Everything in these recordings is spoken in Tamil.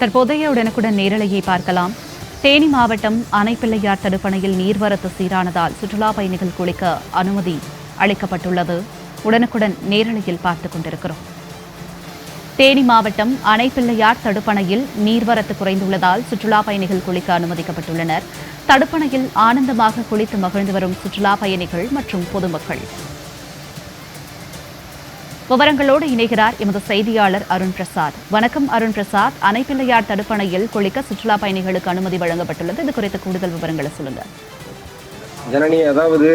தற்போதைய உடனுக்குடன் நேரலையை பார்க்கலாம். தேனி மாவட்டம் அணைப்பிள்ளையார் தடுப்பணையில் நீர்வரத்து சீரானதால் சுற்றுலா பயணிகள் குளிக்க அனுமதி அளிக்கப்பட்டுள்ளது. உடனுக்குடன் நேரலையில் பார்த்துக் கொண்டிருக்கிறோம். தேனி மாவட்டம் அணைப்பிள்ளையார் தடுப்பணையில் நீர்வரத்து குறைந்துள்ளதால் சுற்றுலா பயணிகள் குளிக்க அனுமதிக்கப்பட்டுள்ளனர். தடுப்பணையில் ஆனந்தமாக குளித்து மகிழ்ந்து வரும் சுற்றுலா பயணிகள் மற்றும் பொதுமக்கள். விவரங்களோடு இணைகிறார் எமது செய்தியாளர் அருண் பிரசாத். வணக்கம் அருண் பிரசாத். அணைப்பிள்ளையார் தடுப்பணையில் குளிக்க சுற்றுலா பயணிகளுக்கு அனுமதி வழங்கப்பட்டுள்ளது. இது குறித்த கூடுதல் விவரங்களை சொல்லுங்க. ஜனனி அதாவது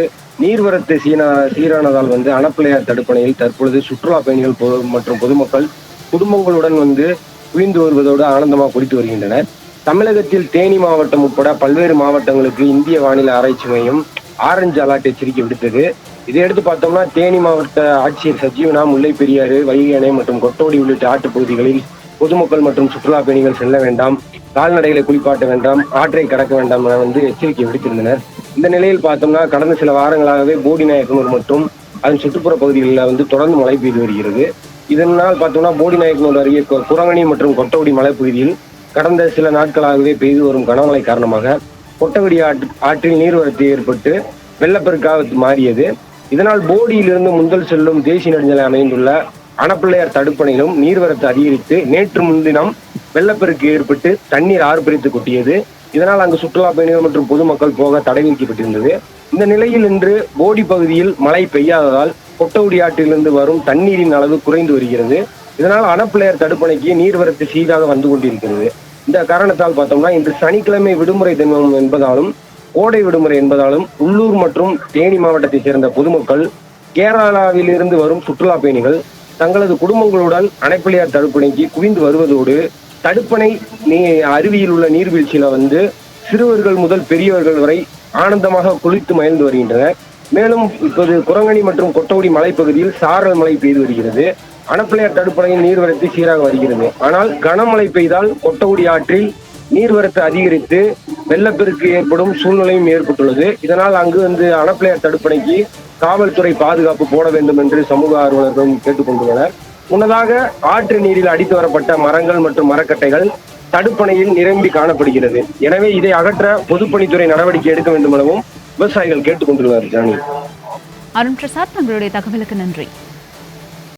நீர்வரத்து சீனா சீரானதால் வந்து அணப்பிள்ளையார் தடுப்பணையில் தற்பொழுது சுற்றுலா பயணிகள் மற்றும் பொதுமக்கள் குடும்பங்களுடன் வந்து குவிந்து வருவதோடு ஆனந்தமாக குடித்து வருகின்றனர். தமிழகத்தில் தேனி மாவட்டம் உட்பட பல்வேறு மாவட்டங்களுக்கு இந்திய வானிலை ஆராய்ச்சி மையம் ஆரஞ்சு அலாட் எச்சரிக்கை விடுத்தது. இதை எடுத்து பார்த்தோம்னா தேனி மாவட்ட ஆட்சியர் சஜீவனா முல்லை பெரியாறு வைகை அணை மற்றும் கொட்டோடி உள்ளிட்ட ஆற்றுப் பகுதிகளில் பொதுமக்கள் மற்றும் சுற்றுலா பயணிகள் செல்ல வேண்டாம். கால்நடைகளை குளிப்பாட்ட வேண்டாம். ஆற்றை கடக்க வேண்டாம் என வந்து எச்சரிக்கை விடுத்திருந்தனர். இந்த நிலையில் பார்த்தோம்னா கடந்த சில வாரங்களாகவே போடி நாயக்கனூர் மற்றும் அதன் சுற்றுப்புற பகுதிகளில் வந்து தொடர்ந்து மழை பெய்து வருகிறது. இதனால் பார்த்தோம்னா போடி நாயக்கனூர் அருகே குரங்கணி மற்றும் கொட்டவடி மலைப்பகுதியில் கடந்த சில நாட்களாகவே பெய்து வரும் கனமழை காரணமாக கொட்டவடி ஆற்று ஆற்றில் நீர்வரத்து ஏற்பட்டு வெள்ளப்பெருக்காக மாறியது. இதனால் போடியிலிருந்து முந்தல் செல்லும் தேசிய நெடுஞ்சாலை அமைந்துள்ள அணப்பிள்ளையார் தடுப்பணையிலும் நீர்வரத்து அதிகரித்து நேற்று முன்தினம் வெள்ளப்பெருக்கு ஏற்பட்டு தண்ணீர் ஆர்ப்பரித்து கொட்டியது. இதனால் அங்கு சுற்றுலா பயணிகள் மற்றும் பொதுமக்கள் போக தடை விதிக்கப்பட்டிருந்தது இந்த நிலையில் இன்று போடி பகுதியில் மழை பெய்யாததால் கொட்டவுடி ஆற்றிலிருந்து வரும் தண்ணீரின் அளவு குறைந்து வருகிறது. இதனால் அணப்பிள்ளையார் தடுப்பணைக்கு நீர்வரத்து சீராக வந்து கொண்டிருக்கிறது. இந்த காரணத்தால் பார்த்தோம்னா இன்று சனிக்கிழமை விடுமுறை தினம் என்பதாலும் கோடை விடுமுறை என்பதாலும் உள்ளூர் மற்றும் தேனி மாவட்டத்தை சேர்ந்த பொதுமக்கள் கேரளாவிலிருந்து வரும் சுற்றுலா பயணிகள் தங்களது குடும்பங்களுடன் அணைப்பிள்ளையார் தடுப்பணைக்கு குவிந்து வருவதோடு தடுப்பணை நீ அருவியில் உள்ள நீர்வீழ்ச்சியில வந்து சிறுவர்கள் முதல் பெரியவர்கள் வரை ஆனந்தமாக குளித்து மயந்து வருகின்றனர். மேலும் இப்போது குரங்கணி மற்றும் கொட்டகுடி மலைப்பகுதியில் சாரல் மழை பெய்து வருகிறது. அணப்பிள்ளையார் தடுப்பணையில் நீர்வரத்து சீராக வருகிறது. ஆனால் கனமழை பெய்தால் கொட்டகுடி ஆற்றில் நீர்வரத்து அதிகரித்து வெள்ளப்பெருக்கு ஏற்படும் சூழ்நிலையும் ஏற்பட்டுள்ளது. இதனால் அங்கு வந்து அணப்பிள்ளையார் தடுப்பணைக்கு காவல்துறை பாதுகாப்பு போட வேண்டும் என்று சமூக ஆர்வலர்களும் கேட்டுக்கொண்டுள்ளனர் முன்னதாக ஆற்று நீரில் அடித்து வரப்பட்ட மரங்கள் மற்றும் மரக்கட்டைகள் தடுப்பணையில் நிரம்பி காணப்படுகிறது. எனவே இதை அகற்ற பொதுப்பணித்துறை நடவடிக்கை எடுக்க வேண்டும் எனவும் விவசாயிகள் கேட்டுக்கொண்டுள்ளனர் ஜானி அருண் பிரசாத் தங்களுடைய தகவலுக்கு நன்றி.